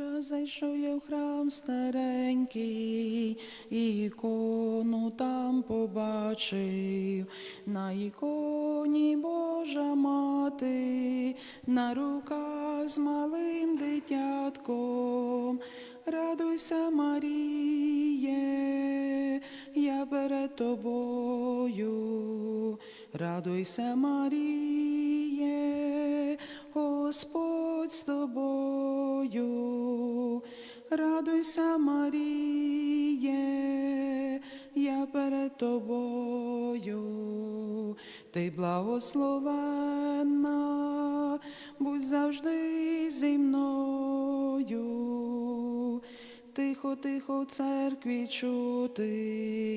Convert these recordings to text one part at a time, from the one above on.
Раз зайшов я в храм старенький, ікону там побачив, на іконі Божа мати, на руках з малим дитятком. Радуйся, Маріє, я перед тобою. Радуйся, Маріє, Господь з тобою. Радуйся, Маріє, я перед тобою. Ти благословенна, будь завжди зі мною. Тихо, тихо в церкві чути,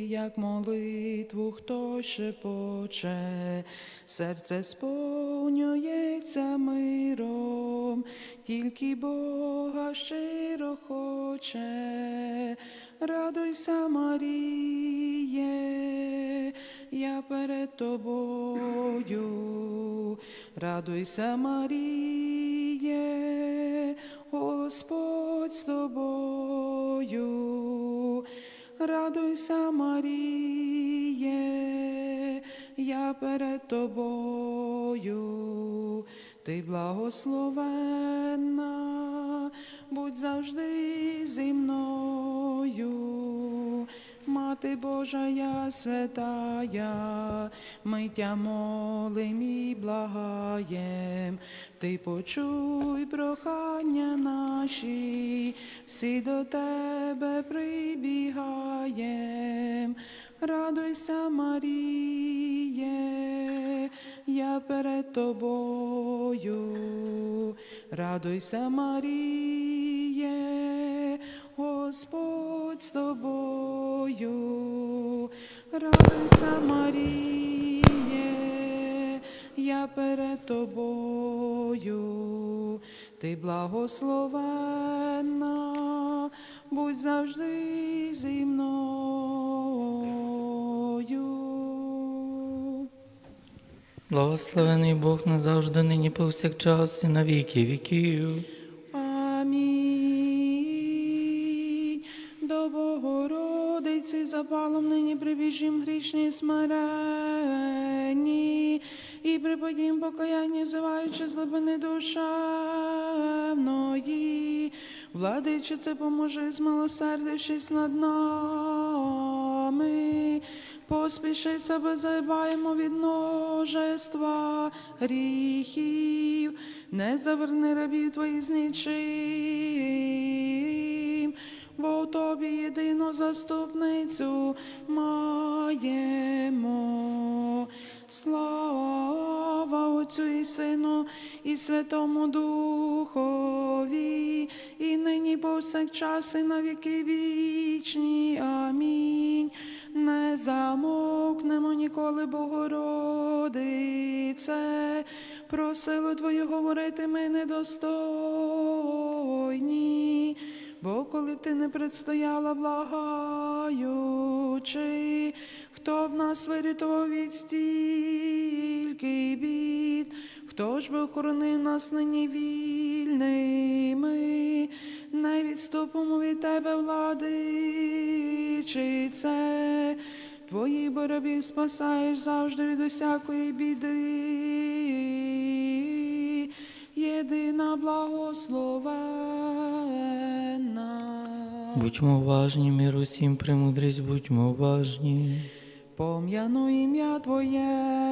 як молитву хто шепоче, серце сповнюється миром, тільки Бога щиро хоче. Радуйся, Маріє, я перед тобою. Радуйся, Маріє, Господь з тобою. Радуйся, Маріє, я перед тобою. Ти благословенна, будь завжди зі мною. Мати Божа, я святая, ми тя молим і благаєм, ти почуй прохання наші, всі до тебе прибігаєм. Радуйся, Маріє, я перед тобою. Радуйся, Маріє, Господь з тобою. Радуйся, Маріє, я перед тобою. Ти благословенна, будь завжди зі мною. Благословений Бог назавжди нині повсякчас і на віки віків. Запалом нині прибіжім грішні смиренні і припадім покаяння, взиваючи злобини душевної. Владичице, поможи, змилосердившись над нами. Поспіши себе заїбаємо від множества гріхів, не заверни рабів твоїх з нічим, бо в тобі єдину заступницю маємо. Слава Отцю і Сину і Святому Духові, і нині повсякчас і на віки вічні. Амінь. Не замовкнемо ніколи, Богородице, про силу Твою говорити ми недостойні. Бо коли б ти не предстояла, благаючи, хто б нас вирятував від стільки бід, хто ж би охоронив нас нині вільними, не відступимо від тебе, владичице, твої боробів спасаєш завжди від усякої біди. Єдина благословенна. Будьмо уважні, мир усім премудрість, будьмо уважні. Пом'яну ім'я Твоє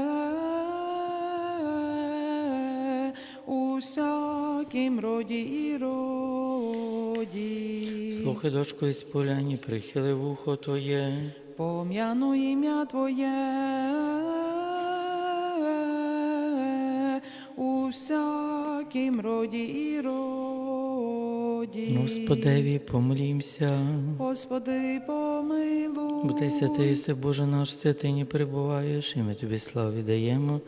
у всякім роді і роді. Слухай, дочко із поляні, прихили вухо Твоє. Пом'яну ім'я Твоє у всякім роді і роді. Господеві, помолімся. Господи, помилуй. Бо ти святий, єси, Боже наш, святині перебуваєш, і ми тобі славу віддаємо.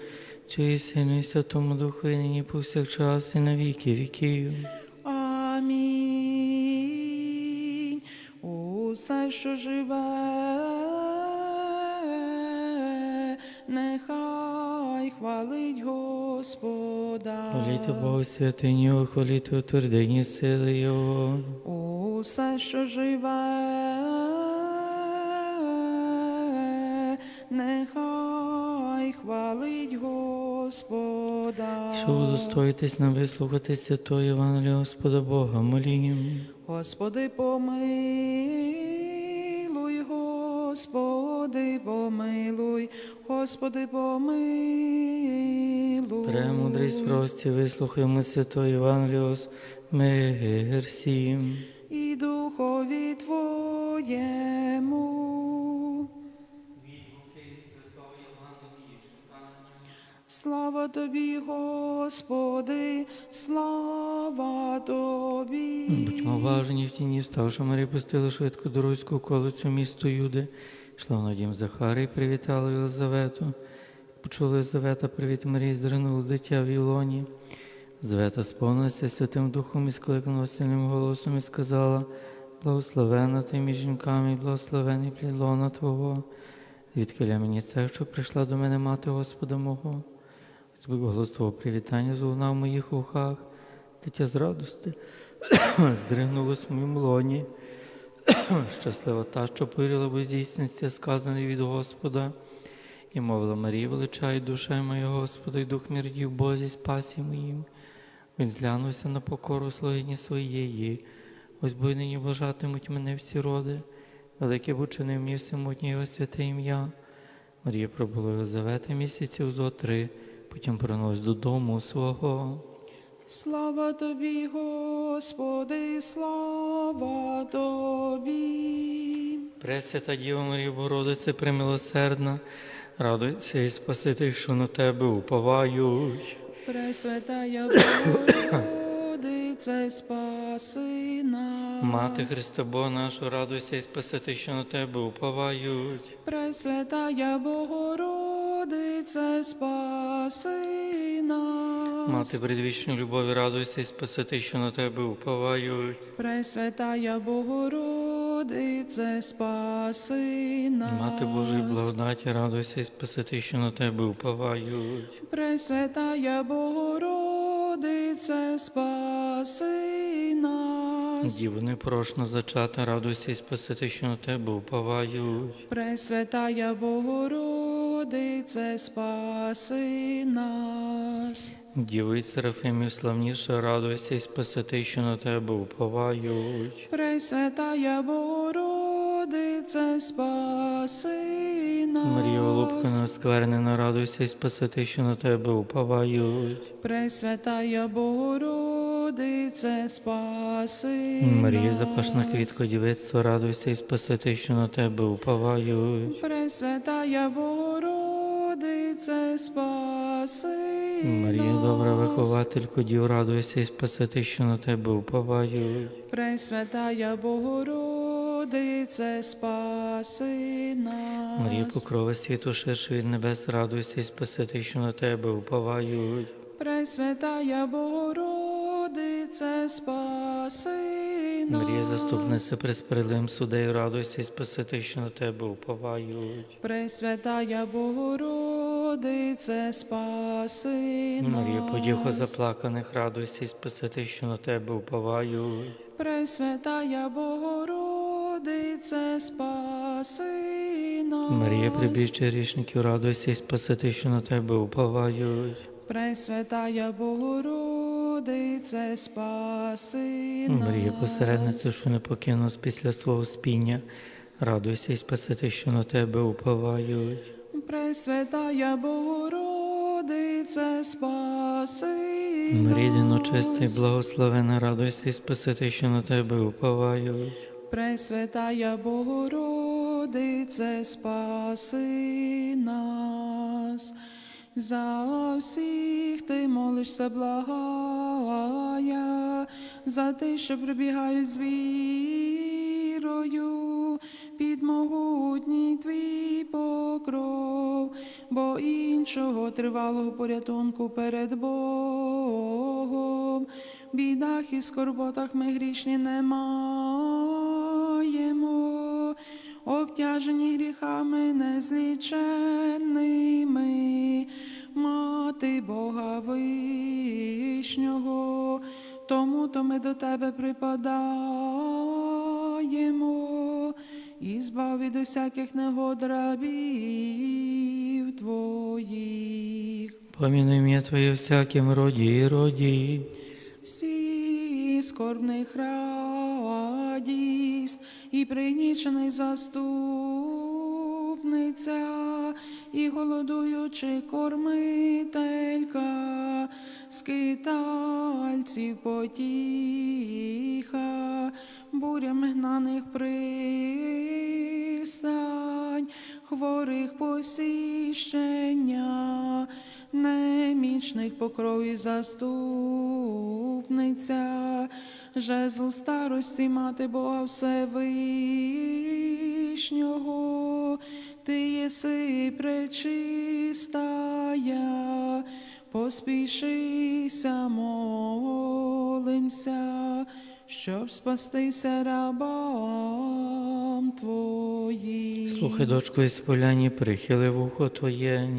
Цю і Сину, і Святому Духу, і нині повсякчас, і на віки віків. Амінь. Усе, що живе, нехай хвалить Господа. Господа. Хваліте Богу святині, Його, хваліте у твердині сили Його. Усе, що живе, нехай хвалить Господа. Що удостоїтесь нам вислухати святого Євангелія Господа Бога, молім. Господи, помилуй, Господи, помилуй, Господи, помилуй. Премудрість прості, вислухаємо святого Євангелія, мир всім. і духові Твоєму. Слава Тобі, Господи, слава Тобі. Будьмо уважні в тіні, вставши Марія пустила швидко дорозьку околицю місту Юди. Йшла вона дім Захарії, привітала Єлизавету. Почула Єлизавета, привіт Марії, зринула дитя в Ілоні. Звета сповнилася Святим Духом і скликнула сильним голосом і сказала, благословена ти між жінками, благословений плід лона Твого. Звідкиля мені це, що прийшла до мене мати Господа мого. Звук голосового привітання злунав в моїх ухах, дитя з радости здригнулось в моєму лоні. Щаслива та, що повірила в здійснення, сказаний від Господа. І мовила Марія, величай душа моя Господа, і дух мій радів в Бозі спасі моїм. Він зглянувся на покору слугині своєї. Ось бо нині вважатимуть мене всі роди, велике бучинив мені всемутнє його святе ім'я. Марія пробула Єлизавета місяців зо три, потім вернулась додому свого. Слава Тобі, Господи, слава Тобі. Пресвята Діва Марія Богородице, примилосердна, радуйся і спасити, що на тебе уповають. Пресвятая Богородице, спаси нас. Мати Христа Бога нашу, радуйся і спасити, що на тебе уповають. Пресвятая Богородице, спаси нас. Мати предвічної любові, радуйся і спасити, що на тебе уповають. Пресвятая Богородице, спаси нас. Мати Божої благодаті, радуйся і спасити, що на тебе уповають. Пресвятая Богородице, спаси нас. Діво непрошно зачата, радуйся і спасити, що на тебе уповають. Пресвятая Богородице, спаси нас. Діво Серафимів славніша, радуйся і спасити, що на тебе уповають. Пресвятая Богородице, спаси нас. Марія Голубкина, сквернена, радуйся і спасити, що на тебе уповають. Пресвятая Богородице, спаси Марія, запашна квітко дівицтва, радуйся і спасити, що на тебе уповають. Пресвятая Богородице, спаси Марія, добра вихователько, дів, радуйся і спасити, що на тебе уповають. Пресвятая Богородице, спаси нас. Марія, покрова світу, ширше від небес, радуйся і спасити, що на тебе уповають. Пресвятая Богородице, спаси нас. Марія, заступниця при справедливим судею, радуйся і спасити, що на тебе уповають. Пресвятая Богородице, спаси нас. Марія, подіхо заплаканих, радуйся і спасити, що на тебе уповають. Пресвятая Богородице, спаси. Марія, прибіжче грішників, радуйся і спасити, що на тебе уповають. Пресвятая Богородице, спаси нас. Марія, посередниця, що не покинулась після свого спіння, радуйся і спасити, що на тебе уповають. Пресвятая Богородице, спаси нас. Марія, диночиста і благословена, радуйся і спасити, що на тебе уповають. Пресвятая Богородице, спаси нас. За всіх ти молишся, благая, за тих, що прибігають з вірою, під могутній твій покров, бо іншого тривалого порятунку перед Богом, в бідах і скорботах ми грішні не маємо, обтяжені гріхами незліченними, мати Бога Вишнього, тому то ми до тебе припадаємо і збав від усяких негод рабів твоїх. Помінуй мене Твоє всяким роді і роді. Всі скорбних радість і пригнічених заступниця, і голодуючи кормителька, скитальців потіха, бурями гнаних пристань, хворих посіщення, немічних по крові заступниця, жезл старості мати Бога Всевишнього, ти єси пречистая, поспішися, молимся, щоб спастися рабам твоїм. Слухай, дочко, із поляні, прихили вухо Твоє.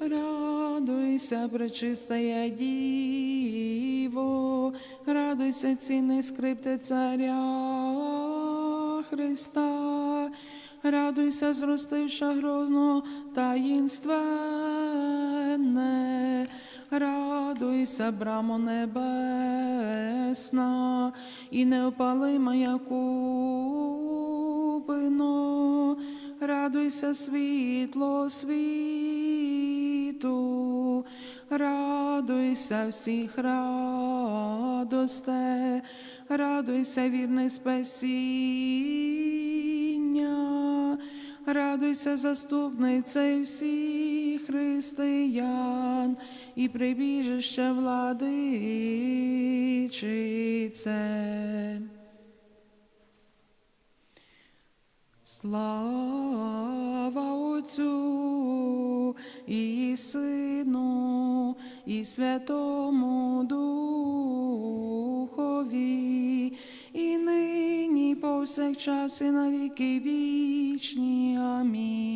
Радуйся, пречистая Діво, радуйся, цінний скрипте царя Христа, радуйся, зростивша грозно таїнственне, радуйся, брамо небесна, і неопалима Якубино, радуйся, світло світу, радуйся всіх радосте, радуйся, вірне спасіння, радуйся, заступнице всіх християн і прибіжище владичице. Слава Отцю і Сину, і Святому Духові, і нині, повсякчас, і на віки вічні. Амінь.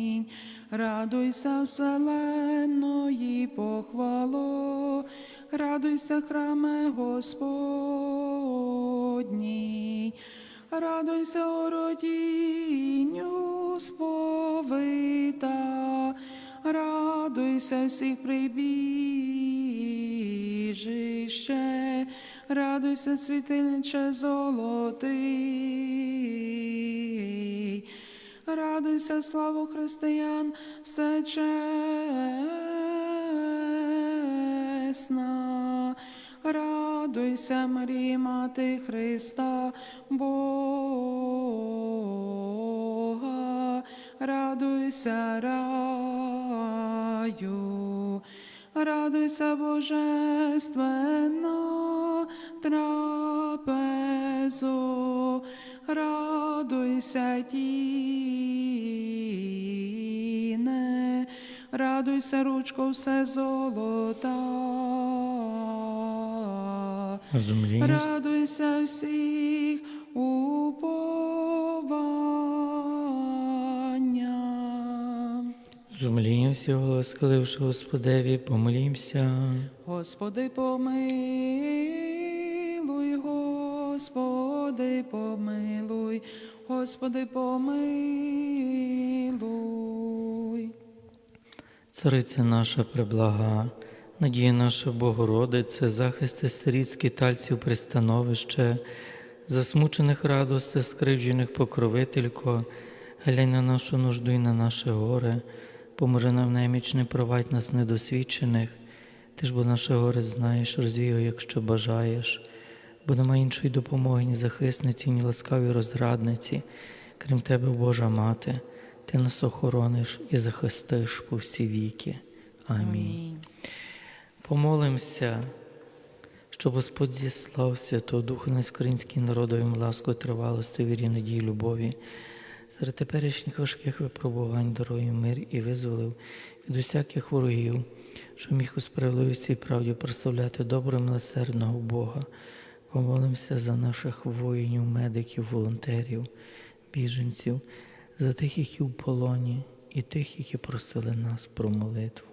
Радуйся, вселенної похвало, радуйся, храме Господній. Радуйся, ородінню сповита, радуйся всіх прибіжище, радуйся, світильниче золотий, радуйся, славу християн, всечесна. Радуйся, Марія, Мати Христа, Бога, радуйся, раю, радуйся, Божественна трапезо, радуйся, тіне, радуйся, ручко, все золота. Зумління. Радуйся всіх уповання. Зумління всі схиливши Господеві, помолімся. Господи, помилуй, Господи, помилуй, Господи, помилуй. Цариця наша преблага, надія наша Богородице, захисти сиріт, скитальців, пристановище, засмучених радости, скривджених покровителько, глянь на нашу нужду і на наше горе, поможи нам неміч, не провадь нас недосвідчених, ти ж бо наше горе знаєш, розвій його, якщо бажаєш, бо нема іншої допомоги, ні захисниці, ні ласкавій розрадниці, крім тебе, Божа Мати. Ти нас охорониш і захистиш по всі віки. Амінь. Помолимося, щоб Господь зіслав Святого Духа на український народовим ласку, тривалості, вірі, надії, любові. Серед теперішніх важких випробувань дарує мир і визволив від усяких ворогів, що міг у справедливості і правді прославляти добрим милосердного Бога. Помолимося за наших воїнів, медиків, волонтерів, біженців, за тих, які в полоні, і тих, які просили нас про молитву.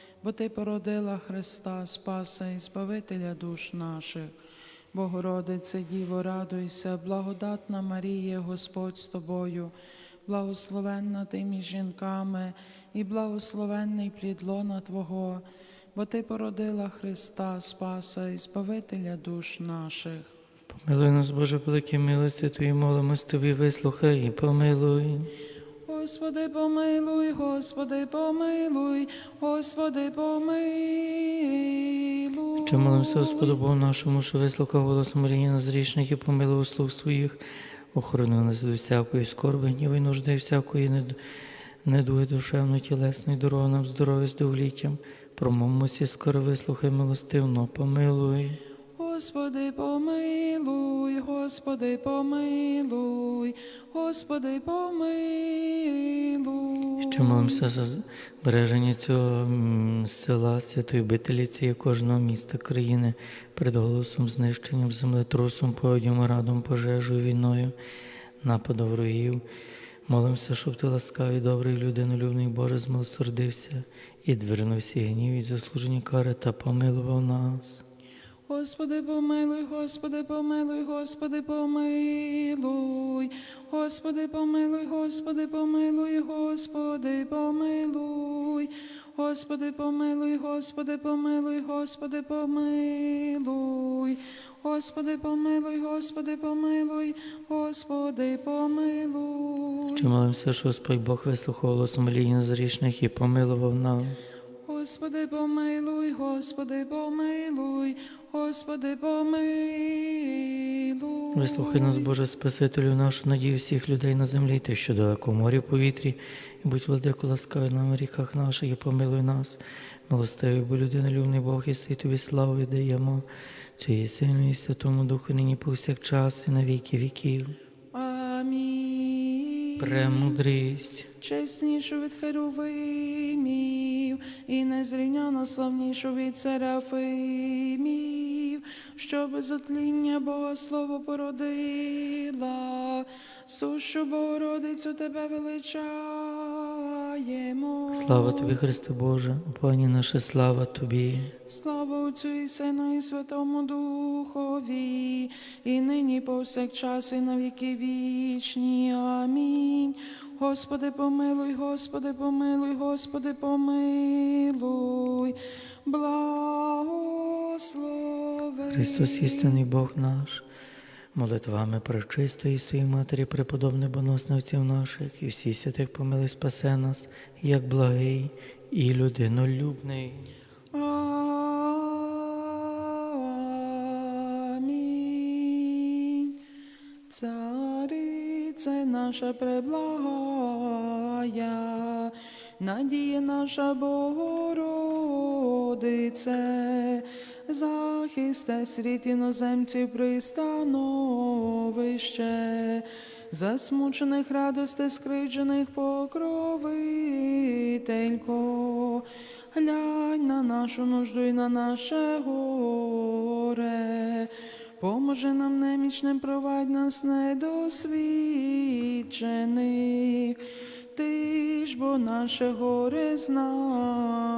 бо Ти породила Христа, Спаса і Збавителя душ наших. Богородице Діво, радуйся, благодатна Марія, Господь з тобою, благословенна ти між жінками, і благословенний плід лона Твого, бо Ти породила Христа, Спаса і Збавителя душ наших. Помилуй нас, Боже, великі милості Твої, молимось Тобі, вислухай і помилуй. Господи, помилуй, Господи, помилуй, Господи, помилуй. Що молимося Господу Богу нашому, що вислухав голос Марії нас грішних і помилував слуг своїх, охоронив нас від всякої скорби, гніви, нужди, всякої недуги душевної, тілесної, дороги нам здоров'я з довліттям. Промовимося, скоро вислухай милостивно, помилуй. Господи, помилуй, Господи, помилуй, Господи, помилуй. Що молимося за збереження цього села, святої обителі і кожного міста країни перед голосом, знищенням, землетрусом, поводям, радом, пожежею, війною, нападом ворогів. Молимося, щоб ти ласкавий, добрий, людинолюбний Боже, змилосердився і двернув всі гнів і заслужені кари та помилував нас. Господи, помилуй, Господи, помилуй, Господи, помилуй, Господи, помилуй, Господи, помилуй, Господи, помилуй, Господи, помилуй, Господи, помилуй, Господи, помилуй, Господи, помилуй, Господи, помилуй, Господи, помилуй. Що молимося, що Господь Бог вислухав голос моління зрішних і помилував нас. Господи, помилуй, Господи, помилуй, Господи, помилуй. Вислухай нас, Боже Спасителю, нашу надію всіх людей на землі, тих, що далеко в морі в повітрі, і будь владико ласкавий нам в ріках наших і помилуй нас. Милостивий, бо людинолюбний Бог, і сей тобі славу віддаємо, сильної і Святому Духу нині повсякчас і на віки віків. Премудрість. Чеснішу від херовимів і незрівняно славнішу від серафимів, що без Бога слово породила, сушу Богородицю тебе величаємо. Слава тобі, Христе Боже, пані наша слава тобі. Слава Отцю і Сину і Святому Духові, і нині повсякчас, і на віки вічні. Амінь. Господи, помилуй, Господи, помилуй, Господи, помилуй, благослови. Христос істинний Бог наш, молитвами пречистої своїй Матері, преподобне боносне наших, і всі святих помили спасе нас, як благий і людинолюбний. Амінь. Царице наша преблагая, надія наша Богородице, захисте світ іноземців пристановище, засмучених радости, скривджених покровителько. Глянь на нашу нужду і на наше горе. Поможи нам немічним, провадь нас недосвідчених. Ти ж бо наше горе знаєш,